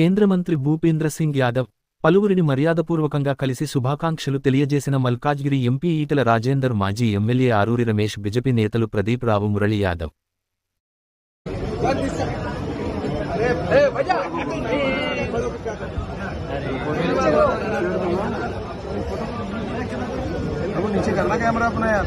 కేంద్ర మంత్రి భూపేంద్ర సింగ్ యాదవ్ పలువురిని మర్యాదపూర్వకంగా కలిసి శుభాకాంక్షలు తెలియజేసిన మల్కాజ్గిరి ఎంపీ ఈటల రాజేందర్ మాజీ ఎమ్మెల్యే ఆరూరి రమేష్ బిజెపి నేతలు ప్రదీప్ రావు మురళి యాదవ్ अब नीचे करना कैमरा अपना यार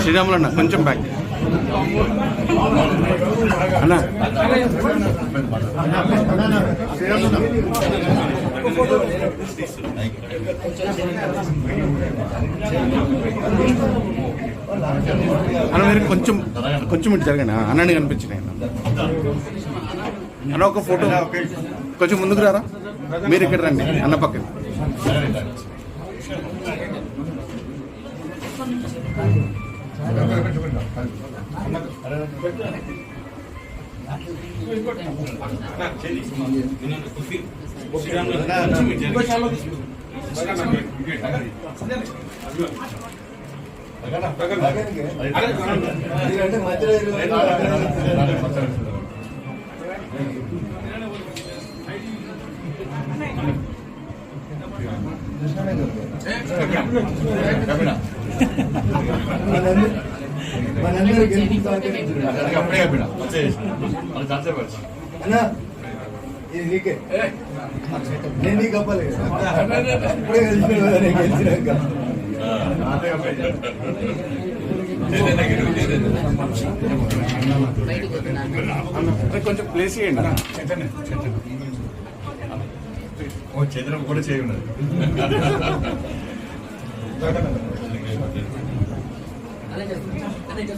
శ్రీరాములన్న కొంచెం బ్యాక్ అన్న. అన్న మీరు కొంచెం కొంచెం ఇటు జరగండి. అన్నని కనిపించినాయి. అన్న. ఒక ఫోటో. కొంచెం ముందుకు రారా? మీరు ఇక్కడ రండి అన్న పక్కన. మధ్యలో మనందరూ అన్నా ఇది నీకే నేను నీకు అప్పలేదు ఇప్పుడే నేను గెలిచినాక కొంచెం ప్లేస్ చేయండి ఓ చంద్రం కూడా చేయి ఉన్నది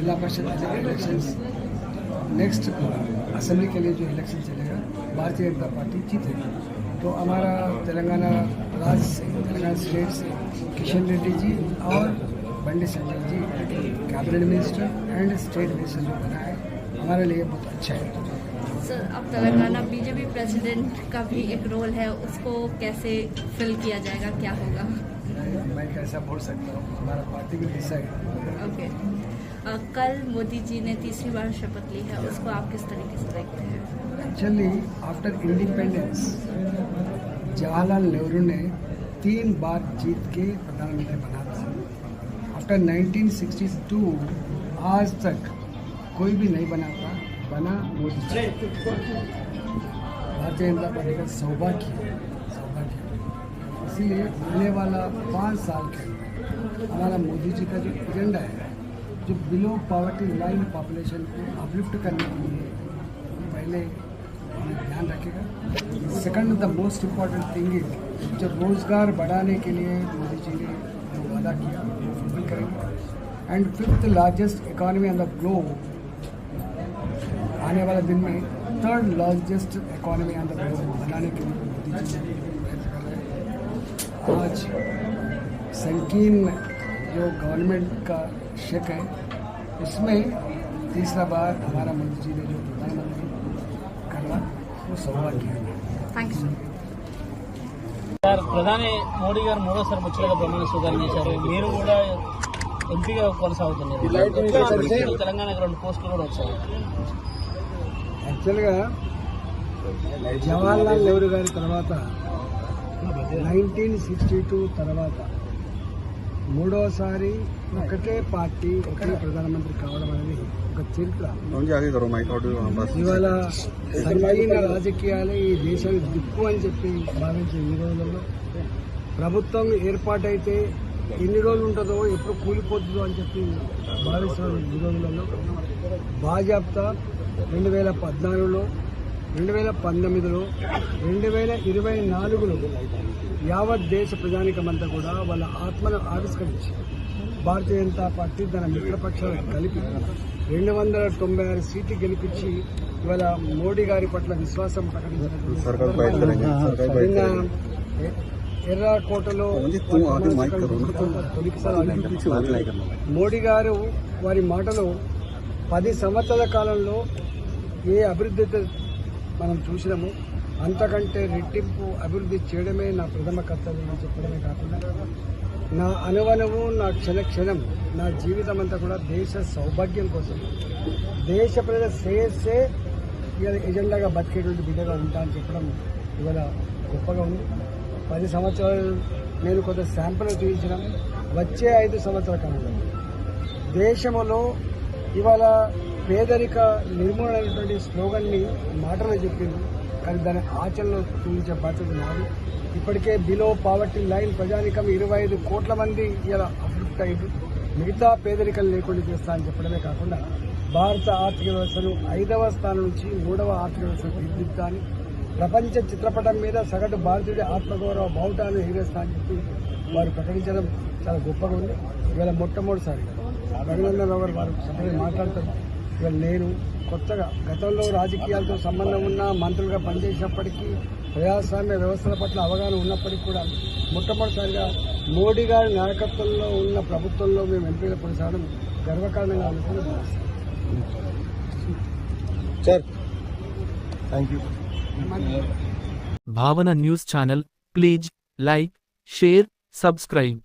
जिला परिषद के लिए इलेक्शन नेक्स्ट असेंबली के लिए जो इलेक्शन चलेगा भारतीय जनता पार्टी जीतेगी। तो हमारा तेलंगाना राज्य से तेलंगाना स्टेट से किशन रेड्डी जी और Bandi Sanjay ji cabinet minister and state minister जो बना है हमारे लिए बहुत अच्छा है। सर अब तेलंगाना बीजेपी प्रेसिडेंट का भी एक रोल है उसको कैसे फिल किया जाएगा क्या होगा? मैं कैसा बोल सकता हूँ हमारा पार्टी भी डिसाइड ओके अ, कल मोदी जी ने तीसरी बार शपथ ली है, उसको आप किस तरीके से देखते हैं? Actually after independence Jawaharlal Nehru ने तीन बार जीत के प्रधानमंत्री बना था आफ्टर 1962 आज तक कोई भी नहीं बना था, बना मोदी जी। भारतीय जनता पार्टी का सौभाग्य सौभाग्य इसीलिए आने वाला पाँच साल के हमारा मोदी जी का जो एजेंडा है जो बिलो पॉवर्टी लाइन पॉपुलेशन को अपलिफ्ट करने के लिए पहले हमें ध्यान रखेगा second the most important thing is जो रोज़गार बढ़ाने के लिए मोदी जी ने जो वादा किया वो फुलफिल करेंगे। And fifth largest economy on the globe आने वाला दिन में third largest economy on the globe बनाने के लिए मोदी जी हैं। आज संकीर्ण जो गवर्नमेंट का शेक है इसमें तीसरा बार हमारा मोदी जी ने जो प्रधानमंत्री करना वो सौभाग्य है థ్యాంక్ యూ సార్ ప్రధాని మోడీ గారు మూడోసారి ముచ్చటగా ప్రమాణ స్వీకారం చేశారు మీరు కూడా ఎంపీగా కొనసాగుతున్నారు తెలంగాణకు రెండు పోస్టులు కూడా వచ్చాయి యాక్చువల్గా జవహర్లాల్ నెహ్రూ గారి తర్వాత నైన్టీన్ సిక్స్టీ టూ తర్వాత మూడోసారి ఒకటే పార్టీ ఒకే ప్రధానమంత్రి కావడం అనేది ఒక చరిత్ర. ఇవాళ సరైన రాజకీయాలే ఈ దేశానికి దిక్కు అని చెప్పి భావించే ఈ రోజుల్లో. ప్రభుత్వం ఏర్పాటైతే ఎన్ని రోజులు ఉంటుందో ఎప్పుడు కూలిపోతుందో అని చెప్పి భావిస్తున్న ఈ రోజులలో. బాజాప్తా రెండు వేల పద్నాలుగులో రెండు వేల పంతొమ్మిదిలో రెండు వేల ఇరవై నాలుగులో యావత్ దేశ ప్రజానికమంతా కూడా వాళ్ళ ఆత్మను ఆవిష్కరించి భారతీయ జనతా పార్టీ తన మిత్రపక్షాలను కలిపి రెండు వందల తొంభై ఆరు సీట్లు గెలిపించి ఇవాళ మోడీ గారి పట్ల విశ్వాసం నిన్న ఎ- ఎర్రకోటలో తొలిసారి మోడీ గారు వారి మాటలో పది సంవత్సరాల కాలంలో ఏ అభివృద్ధి మనం చూసినాము అంతకంటే రెట్టింపు అభివృద్ధి చేయడమే నా ప్రథమ కర్తవ్యం అని చెప్పడమే కాకుండా నా అనువనము నా క్షణ క్షణం నా జీవితం అంతా కూడా దేశ సౌభాగ్యం కోసం దేశ ప్రజల శ్రేయస్సే ఇవాళ ఎజెండాగా బతికేటువంటి బిడ్డగా ఉంటా అని చెప్పడం ఇవాళ గొప్పగా ఉంది. పది సంవత్సరాలు నేను కొంత శాంపుల్ చూపించడం వచ్చే ఐదు సంవత్సరాల కాలంలో దేశంలో ఇవాళ పేదరిక నిర్మూలనటువంటి స్లోగన్ని మాటలు చెప్పింది. కానీ దాని ఆచరణలో చూపించే బాధ్యత నాది. ఇప్పటికే బిలో పావర్టీ లైన్ ప్రజానికం ఇరవై ఐదు కోట్ల మంది ఇలా అభివృద్ధి అయ్యి మిగతా పేదరికం లేకుండా చేస్తా అని చెప్పడమే కాకుండా భారత ఆర్థిక వ్యవస్థను ఐదవ స్థానం నుంచి మూడవ ఆర్థిక వ్యవస్థను తీర్చిదిద్దుతా ప్రపంచ చిత్రపటం మీద సగటు భారతీయుడి ఆత్మగౌరవ బావుటాన్ని ఎగిరేస్తా అని చెప్పి వారు ప్రకటించడం చాలా గొప్పగా ఉంది. ఇవాళ మొట్టమొదటిసారి రఘునందన్ గారు వారు సభలో మాట్లాడతారు ఇవాళ నేను కొత్తగా గతంలో రాజకీయాలతో సంబంధం ఉన్న మంత్రులుగా పనిచేసినప్పటికీ ప్రజాస్వామ్య వ్యవస్థల పట్ల అవగాహన ఉన్నప్పటికీ కూడా మొట్టమొదటిసారిగా మోడీ గారి నాయకత్వంలో ఉన్న ప్రభుత్వంలో మేము ఎంపీగా కొనసాగడం గర్వకారణంగా అనుకుని భావిస్తాం Bhavana news channel please like share subscribe.